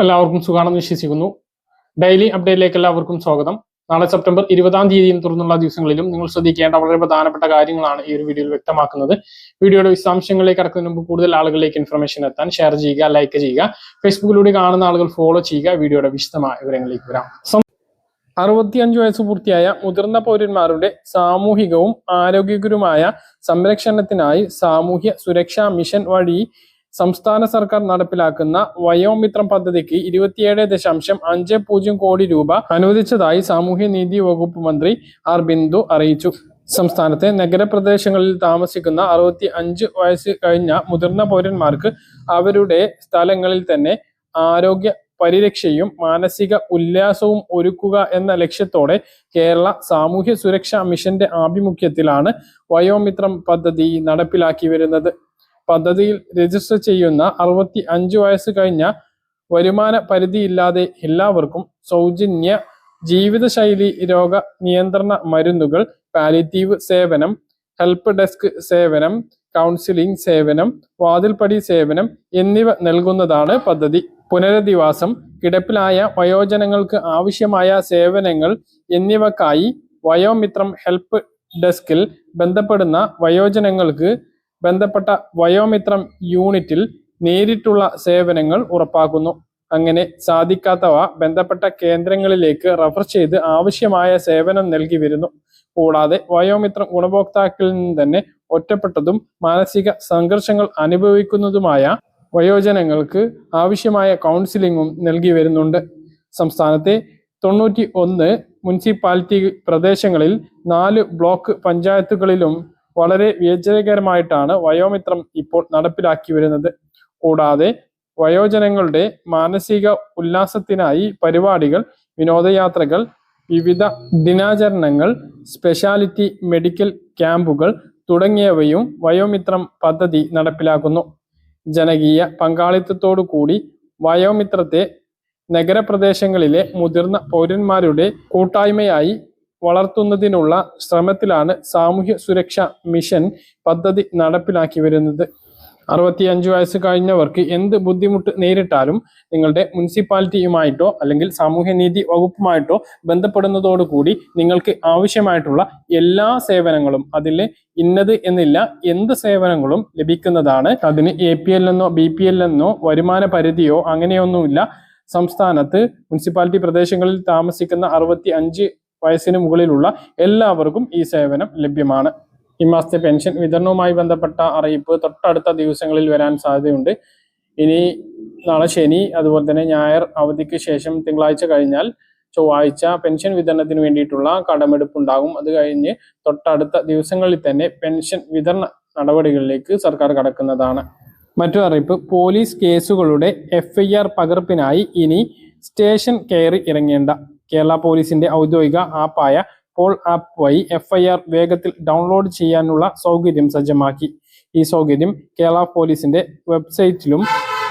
എല്ലാവർക്കും സുഖാണെന്ന് വിശ്വസിക്കുന്നു. ഡെയിലി അപ്ഡേറ്റിലേക്ക് എല്ലാവർക്കും സ്വാഗതം. നാളെ സെപ്റ്റംബർ ഇരുപതാം തീയതിയും തുടർന്നുള്ള ദിവസങ്ങളിലും നിങ്ങൾ ശ്രദ്ധിക്കേണ്ട വളരെ പ്രധാനപ്പെട്ട കാര്യങ്ങളാണ് ഈ ഒരു വീഡിയോയിൽ വ്യക്തമാക്കുന്നത്. വീഡിയോയുടെ വിശദാംശങ്ങളിലേക്ക് കടക്കുന്നതിന് മുമ്പ് കൂടുതൽ ആളുകളിലേക്ക് ഇൻഫർമേഷൻ എത്താൻ ഷെയർ ചെയ്യുക ലൈക്ക് ചെയ്യുക ഫേസ്ബുക്കിലൂടെ കാണുന്ന ആളുകൾ ഫോളോ ചെയ്യുക വീഡിയോയുടെ വിശദമായ വിവരങ്ങളിലേക്ക് വരാം. അറുപത്തിയഞ്ച് വയസ്സ് പൂർത്തിയായ മുതിർന്ന പൗരന്മാരുടെ സാമൂഹികവും ആരോഗ്യകരവുമായ സംരക്ഷണത്തിനായി സാമൂഹ്യ സുരക്ഷാ മിഷൻ വഴി സംസ്ഥാന സർക്കാർ നടപ്പിലാക്കുന്ന വയോമിത്രം പദ്ധതിക്ക് ഇരുപത്തിയേഴ് ദശാംശം അഞ്ച് പൂജ്യം കോടി രൂപ അനുവദിച്ചതായി സാമൂഹ്യനീതി വകുപ്പ് മന്ത്രി ആർ ബിന്ദു അറിയിച്ചു. സംസ്ഥാനത്തെ നഗരപ്രദേശങ്ങളിൽ താമസിക്കുന്ന അറുപത്തി അഞ്ച് വയസ്സ് കഴിഞ്ഞ മുതിർന്ന പൗരന്മാർക്ക് അവരുടെ സ്ഥലങ്ങളിൽ തന്നെ ആരോഗ്യ പരിരക്ഷയും മാനസിക ഉല്ലാസവും ഒരുക്കുക എന്ന ലക്ഷ്യത്തോടെ കേരള സാമൂഹ്യ സുരക്ഷാ മിഷന്റെ ആഭിമുഖ്യത്തിലാണ് വയോമിത്രം പദ്ധതി നടപ്പിലാക്കി വരുന്നത്. പദ്ധതിയിൽ രജിസ്റ്റർ ചെയ്യുന്ന അറുപത്തി അഞ്ച് വയസ്സ് കഴിഞ്ഞ വരുമാന പരിധിയില്ലാതെ എല്ലാവർക്കും സൗജന്യ ജീവിതശൈലി രോഗ നിയന്ത്രണ മരുന്നുകൾ പാലിറ്റീവ് സേവനം ഹെൽപ്പ് ഡെസ്ക് സേവനം കൗൺസിലിംഗ് സേവനം വാതിൽപ്പടി സേവനം എന്നിവ നൽകുന്നതാണ് പദ്ധതി. പുനരധിവാസം കിടപ്പിലായ വയോജനങ്ങൾക്ക് ആവശ്യമായ സേവനങ്ങൾ എന്നിവക്കായി വയോമിത്രം ഹെൽപ്പ് ഡെസ്കിൽ ബന്ധപ്പെടുന്ന വയോജനങ്ങൾക്ക് ബന്ധപ്പെട്ട വയോമിത്രം യൂണിറ്റിൽ നേരിട്ടുള്ള സേവനങ്ങൾ ഉറപ്പാക്കുന്നു. അങ്ങനെ സാധിക്കാത്തവ ബന്ധപ്പെട്ട കേന്ദ്രങ്ങളിലേക്ക് റഫർ ചെയ്ത് ആവശ്യമായ സേവനം നൽകി വരുന്നു. കൂടാതെ വയോമിത്രം ഗുണഭോക്താക്കളിൽ നിന്ന് തന്നെ ഒറ്റപ്പെട്ടതും മാനസിക സംഘർഷങ്ങൾ അനുഭവിക്കുന്നതുമായ വയോജനങ്ങൾക്ക് ആവശ്യമായ കൗൺസിലിംഗും നൽകി വരുന്നുണ്ട്. സംസ്ഥാനത്തെ തൊണ്ണൂറ്റി ഒന്ന് മുനിസിപ്പാലിറ്റി പ്രദേശങ്ങളിൽ നാല് ബ്ലോക്ക് പഞ്ചായത്തുകളിലും വളരെ വിജയകരമായിട്ടാണ് വയോമിത്രം ഇപ്പോൾ നടപ്പിലാക്കി വരുന്നത്. കൂടാതെ വയോജനങ്ങളുടെ മാനസിക ഉല്ലാസത്തിനായി പരിപാടികൾ വിനോദയാത്രകൾ വിവിധ ദിനാചരണങ്ങൾ സ്പെഷ്യാലിറ്റി മെഡിക്കൽ ക്യാമ്പുകൾ തുടങ്ങിയവയും വയോമിത്രം പദ്ധതി നടപ്പിലാക്കുന്നു. ജനകീയ പങ്കാളിത്തത്തോടു കൂടി വയോമിത്രത്തെ നഗരപ്രദേശങ്ങളിലെ മുതിർന്ന പൗരന്മാരുടെ കൂട്ടായ്മയായി വളർത്തുന്നതിനുള്ള ശ്രമത്തിലാണ് സാമൂഹ്യ സുരക്ഷാ മിഷൻ പദ്ധതി നടപ്പിലാക്കി വരുന്നത്. അറുപത്തിയഞ്ച് വയസ്സ് കഴിഞ്ഞവർക്ക് എന്ത് ബുദ്ധിമുട്ട് നേരിട്ടാലും നിങ്ങളുടെ മുനിസിപ്പാലിറ്റിയുമായിട്ടോ അല്ലെങ്കിൽ സാമൂഹ്യനീതി വകുപ്പുമായിട്ടോ ബന്ധപ്പെടുന്നതോടുകൂടി നിങ്ങൾക്ക് ആവശ്യമായിട്ടുള്ള എല്ലാ സേവനങ്ങളും അതിൽ ഇന്നത് എന്നില്ല എന്ത് സേവനങ്ങളും ലഭിക്കുന്നതാണ്. അതിന് എ പി എൽ എന്നോ ബി പി എൽ എന്നോ വരുമാന പരിധിയോ അങ്ങനെയൊന്നുമില്ല. സംസ്ഥാനത്ത് മുനിസിപ്പാലിറ്റി പ്രദേശങ്ങളിൽ താമസിക്കുന്ന അറുപത്തി അഞ്ച് വയസ്സിന് മുകളിലുള്ള എല്ലാവർക്കും ഈ സേവനം ലഭ്യമാണ്. ഈ മാസത്തെ പെൻഷൻ വിതരണവുമായി ബന്ധപ്പെട്ട അറിയിപ്പ് തൊട്ടടുത്ത ദിവസങ്ങളിൽ വരാൻ സാധ്യതയുണ്ട്. ഇനി നാളെ ശനി അതുപോലെ തന്നെ ഞായർ അവധിക്ക് ശേഷം തിങ്കളാഴ്ച കഴിഞ്ഞാൽ ചൊവ്വാഴ്ച പെൻഷൻ വിതരണത്തിന് വേണ്ടിയിട്ടുള്ള കടമെടുപ്പ് ഉണ്ടാകും അത് കഴിഞ്ഞ് തൊട്ടടുത്ത ദിവസങ്ങളിൽ തന്നെ പെൻഷൻ വിതരണ നടപടികളിലേക്ക് സർക്കാർ കടക്കുന്നതാണ്. മറ്റൊരു അറിയിപ്പ് പോലീസ് കേസുകളുടെ എഫ് പകർപ്പിനായി ഇനി സ്റ്റേഷൻ കയറി ഇറങ്ങേണ്ട. കേരള പോലീസിന്റെ ഔദ്യോഗിക ആപ്പായ പോൾ ആപ്പ് വഴി എഫ് ഐ ആർ വേഗത്തിൽ ഡൗൺലോഡ് ചെയ്യാനുള്ള സൗകര്യം സജ്ജമാക്കി. ഈ സൗകര്യം കേരള പോലീസിന്റെ വെബ്സൈറ്റിലും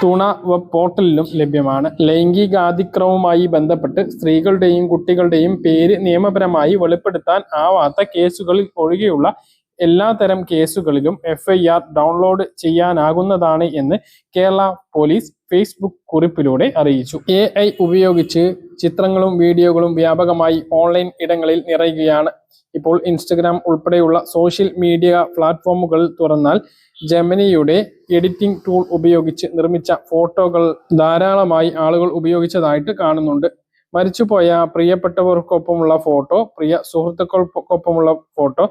തുണ വെബ് പോർട്ടലിലും ലഭ്യമാണ്. ലൈംഗികാതിക്രമവുമായി ബന്ധപ്പെട്ട് സ്ത്രീകളുടെയും കുട്ടികളുടെയും പേര് നിയമപരമായി വെളിപ്പെടുത്താൻ ആവാത്ത കേസുകളിൽ ഒഴികെയുള്ള എല്ലാത്തരം കേസുകളിലും എഫ് ഐ ആർ ഡൗൺലോഡ് ചെയ്യാനാകുന്നതാണ് എന്ന് കേരള പോലീസ് ഫേസ്ബുക്ക് കുറിപ്പിലൂടെ അറിയിച്ചു. എ ഉപയോഗിച്ച് ചിത്രങ്ങളും വീഡിയോകളും വ്യാപകമായി ഓൺലൈൻ ഇടങ്ങളിൽ നിറയുകയാണ്. ഇപ്പോൾ ഇൻസ്റ്റഗ്രാം ഉൾപ്പെടെയുള്ള സോഷ്യൽ മീഡിയ പ്ലാറ്റ്ഫോമുകൾ തുറന്നാൽ ജെമിനിയുടെ എഡിറ്റിംഗ് ടൂൾ ഉപയോഗിച്ച് നിർമ്മിച്ച ഫോട്ടോകൾ ധാരാളമായി ആളുകൾ ഉപയോഗിച്ചതായിട്ട് കാണുന്നുണ്ട്. മരിച്ചുപോയ പ്രിയപ്പെട്ടവർക്കൊപ്പമുള്ള ഫോട്ടോ പ്രിയ സുഹൃത്തുക്കൾക്കൊപ്പമുള്ള ഫോട്ടോ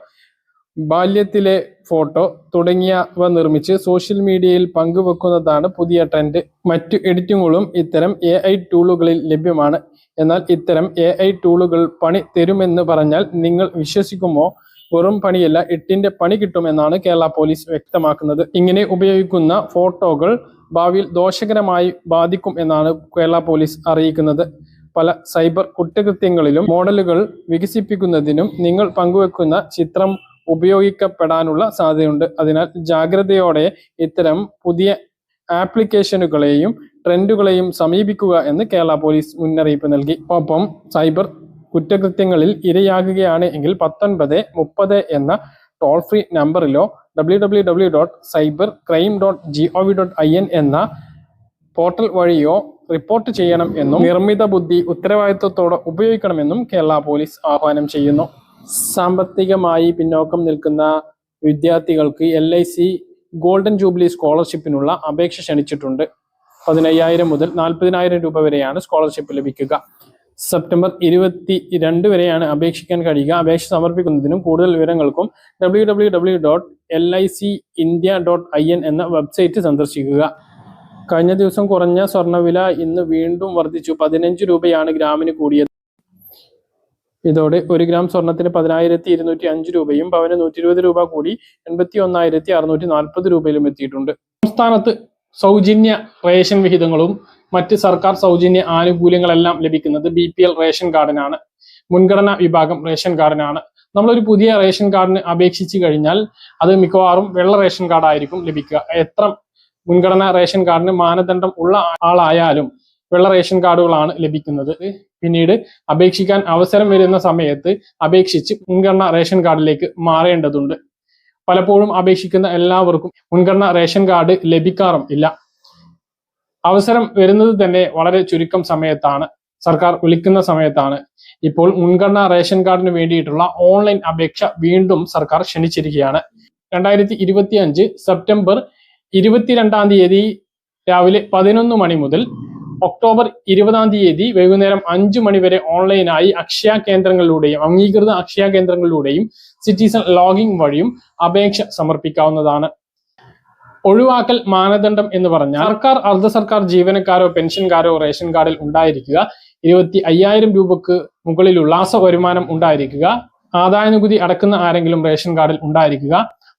ബാല്യത്തിലെ ഫോട്ടോ തുടങ്ങിയവ നിർമ്മിച്ച് സോഷ്യൽ മീഡിയയിൽ പങ്കുവെക്കുന്നതാണ് പുതിയ ട്രെൻഡ് മറ്റു എഡിറ്റിങ്ങുകളും ഇത്തരം എ ഐ ടൂളുകളിൽ ലഭ്യമാണ്. എന്നാൽ ഇത്തരം എ ഐ ടൂളുകൾ പണി തരുമെന്ന് പറഞ്ഞാൽ നിങ്ങൾ വിശ്വസിക്കുമോ? വെറും പണിയല്ല എട്ടിന്റെ പണി കിട്ടുമെന്നാണ് കേരള പോലീസ് വ്യക്തമാക്കുന്നത്. ഇങ്ങനെ ഉപയോഗിക്കുന്ന ഫോട്ടോകൾ ഭാവിയിൽ ദോഷകരമായി ബാധിക്കും എന്നാണ് കേരള പോലീസ് അറിയിക്കുന്നത്. പല സൈബർ കുറ്റകൃത്യങ്ങളിലും മോഡലുകൾ വികസിപ്പിക്കുന്നതിനും നിങ്ങൾ പങ്കുവെക്കുന്ന ചിത്രം ഉപയോഗിക്കപ്പെടാനുള്ള സാധ്യതയുണ്ട്. അതിനാൽ ജാഗ്രതയോടെ ഇത്തരം പുതിയ ആപ്ലിക്കേഷനുകളെയും ട്രെൻഡുകളെയും സമീപിക്കുക എന്ന് കേരള പോലീസ് മുന്നറിയിപ്പ് നൽകി. ഒപ്പം സൈബർ കുറ്റകൃത്യങ്ങളിൽ ഇരയാകുകയാണ് എങ്കിൽ പത്തൊൻപത് മുപ്പത് എന്ന toll free നമ്പറിലോ W W W dot cyber crime dot G O V dot I N എന്ന പോർട്ടൽ വഴിയോ റിപ്പോർട്ട് ചെയ്യണം എന്നും നിർമ്മിത ബുദ്ധി ഉത്തരവാദിത്വത്തോടെ ഉപയോഗിക്കണമെന്നും കേരള പോലീസ് ആഹ്വാനം ചെയ്യുന്നു. സാമ്പത്തികമായി പിന്നോക്കം നിൽക്കുന്ന വിദ്യാർത്ഥികൾക്ക് L I C golden jubilee സ്കോളർഷിപ്പിനുള്ള അപേക്ഷ ക്ഷണിച്ചിട്ടുണ്ട്. പതിനയ്യായിരം മുതൽ നാൽപ്പതിനായിരം രൂപ വരെയാണ് സ്കോളർഷിപ്പ് ലഭിക്കുക. സെപ്റ്റംബർ ഇരുപത്തി രണ്ട് വരെയാണ് അപേക്ഷിക്കാൻ കഴിയുക. അപേക്ഷ സമർപ്പിക്കുന്നതിനും കൂടുതൽ വിവരങ്ങൾക്കും W W W dot L I C India dot I N എന്ന വെബ്സൈറ്റ് സന്ദർശിക്കുക. കഴിഞ്ഞ ദിവസം കുറഞ്ഞ സ്വർണവില ഇന്ന് വീണ്ടും വർദ്ധിച്ചു. പതിനഞ്ച് രൂപയാണ് ഗ്രാമിന് കൂടിയത്. ഇതോടെ ഒരു ഗ്രാം സ്വർണത്തിന് പതിനായിരത്തി ഇരുന്നൂറ്റി അഞ്ച് രൂപയും പവന് നൂറ്റി ഇരുപത് രൂപ കൂടി എൺപത്തി ഒന്നായിരത്തി അറുന്നൂറ്റി നാൽപ്പത് രൂപയിലും എത്തിയിട്ടുണ്ട്. സംസ്ഥാനത്ത് സൗജന്യ റേഷൻ വിഹിതങ്ങളും മറ്റ് സർക്കാർ സൗജന്യ ആനുകൂല്യങ്ങളെല്ലാം ലഭിക്കുന്നത് ബി പി എൽ റേഷൻ കാർഡിനാണ്. മുൻഗണനാ വിഭാഗം റേഷൻ കാർഡിനാണ്. നമ്മളൊരു പുതിയ റേഷൻ കാർഡിന് അപേക്ഷിച്ചു കഴിഞ്ഞാൽ അത് മിക്കവാറും വെള്ള റേഷൻ കാർഡായിരിക്കും ലഭിക്കുക. എത്ര മുൻഗണനാ റേഷൻ കാർഡിന് മാനദണ്ഡം ഉള്ള ആളായാലും വെള്ള റേഷൻ കാർഡുകളാണ് ലഭിക്കുന്നത്. പിന്നീട് അപേക്ഷിക്കാൻ അവസരം വരുന്ന സമയത്ത് അപേക്ഷിച്ച് മുൻഗണന റേഷൻ കാർഡിലേക്ക് മാറേണ്ടതുണ്ട്. പലപ്പോഴും അപേക്ഷിക്കുന്ന എല്ലാവർക്കും മുൻഗണന റേഷൻ കാർഡ് ലഭിക്കാറും ഇല്ല. അവസരം വരുന്നത് തന്നെ വളരെ ചുരുക്കം സമയത്താണ്. സർക്കാർ വിളിക്കുന്ന സമയത്താണ്. ഇപ്പോൾ മുൻഗണന റേഷൻ കാർഡിന് വേണ്ടിയിട്ടുള്ള ഓൺലൈൻ അപേക്ഷ വീണ്ടും സർക്കാർ ക്ഷണിച്ചിരിക്കുകയാണ്. രണ്ടായിരത്തി ഇരുപത്തി അഞ്ച് സെപ്റ്റംബർ ഇരുപത്തിരണ്ടാം തീയതി രാവിലെ പതിനൊന്ന് മണി മുതൽ ഒക്ടോബർ ഇരുപതാം തീയതി വൈകുന്നേരം അഞ്ചു മണിവരെ ഓൺലൈനായി അക്ഷയ കേന്ദ്രങ്ങളിലൂടെയും അംഗീകൃത അക്ഷയ കേന്ദ്രങ്ങളിലൂടെയും സിറ്റിസൺ ലോഗിൻ വഴിയും അപേക്ഷ സമർപ്പിക്കാവുന്നതാണ്. ഒഴിവാക്കൽ മാനദണ്ഡം എന്ന് പറഞ്ഞാൽ സർക്കാർ അർദ്ധ സർക്കാർ ജീവനക്കാരോ പെൻഷൻകാരോ റേഷൻ കാർഡിൽ ഉണ്ടായിരിക്കുക. ഇരുപത്തി അയ്യായിരം രൂപക്ക് മുകളിൽ ഉല്ലാസ വരുമാനം ഉണ്ടായിരിക്കുക. ആദായനികുതി അടക്കുന്ന ആരെങ്കിലും റേഷൻ കാർഡിൽ ഉണ്ടായിരിക്കുക.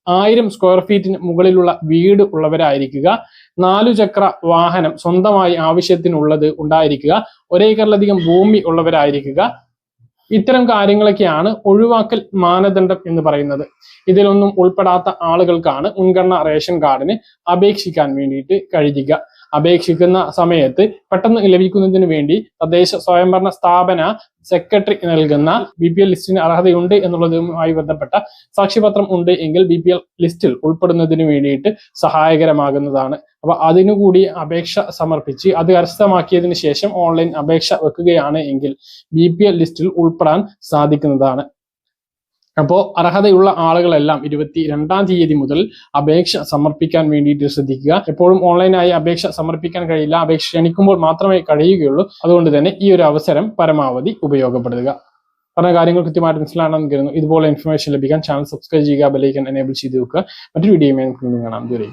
ആയിരം സ്ക്വയർ ഫീറ്റിന് മുകളിലുള്ള വീട് ഉള്ളവരായിരിക്കുക. നാലു ചക്ര വാഹനം സ്വന്തമായി ആവശ്യത്തിനുള്ളത് ഉണ്ടായിരിക്കുക. ഒരേക്കറിലധികം ഭൂമി ഉള്ളവരായിരിക്കുക. ഇത്തരം കാര്യങ്ങളൊക്കെയാണ് ഒഴിവാക്കൽ മാനദണ്ഡം എന്ന് പറയുന്നത്. ഇതിലൊന്നും ഉൾപ്പെടാത്ത ആളുകൾക്കാണ് മുൻഗണന റേഷൻ കാർഡിന് അപേക്ഷിക്കാൻ വേണ്ടിയിട്ട് കഴിയുക. അപേക്ഷിക്കുന്ന സമയത്ത് പെട്ടെന്ന് ലഭിക്കുന്നതിന് വേണ്ടി തദ്ദേശ സ്വയംഭരണ സ്ഥാപന സെക്രട്ടറി നൽകുന്ന ബി പി എൽ ലിസ്റ്റിന് അർഹതയുണ്ട് എന്നുള്ളതുമായി ബന്ധപ്പെട്ട സാക്ഷ്യപത്രം ഉണ്ട് എങ്കിൽ ബി പി എൽ ലിസ്റ്റിൽ ഉൾപ്പെടുന്നതിന് വേണ്ടിയിട്ട് സഹായകരമാകുന്നതാണ്. അപ്പൊ അതിനുകൂടി അപേക്ഷ സമർപ്പിച്ച് അത് കരസ്ഥമാക്കിയതിനു ശേഷം ഓൺലൈൻ അപേക്ഷ വെക്കുകയാണ് എങ്കിൽ ബി പി എൽ ലിസ്റ്റിൽ ഉൾപ്പെടാൻ സാധിക്കുന്നതാണ്. അപ്പോൾ അർഹതയുള്ള ആളുകളെല്ലാം ഇരുപത്തി രണ്ടാം തീയതി മുതൽ അപേക്ഷ സമർപ്പിക്കാൻ വേണ്ടിയിട്ട് ശ്രദ്ധിക്കുക. എപ്പോഴും ഓൺലൈനായി അപേക്ഷ സമർപ്പിക്കാൻ കഴിയില്ല. അപേക്ഷ ക്ഷണിക്കുമ്പോൾ മാത്രമേ കഴിയുകയുള്ളൂ. അതുകൊണ്ട് തന്നെ ഈ ഒരു അവസരം പരമാവധി ഉപയോഗപ്പെടുത്തുക. പറഞ്ഞ കാര്യങ്ങൾ കൃത്യമായിട്ട് മനസ്സിലാണെന്ന് കരുതുന്നു. ഇതുപോലെ ഇൻഫർമേഷൻ ലഭിക്കാൻ ചാനൽ സബ്സ്ക്രൈബ് ചെയ്യുക ബെലൈക്കൻ എനേബിൾ ചെയ്ത് വെക്കുക. മറ്റൊരു വീണ്ടും കാണാം. ഇതുവരെ.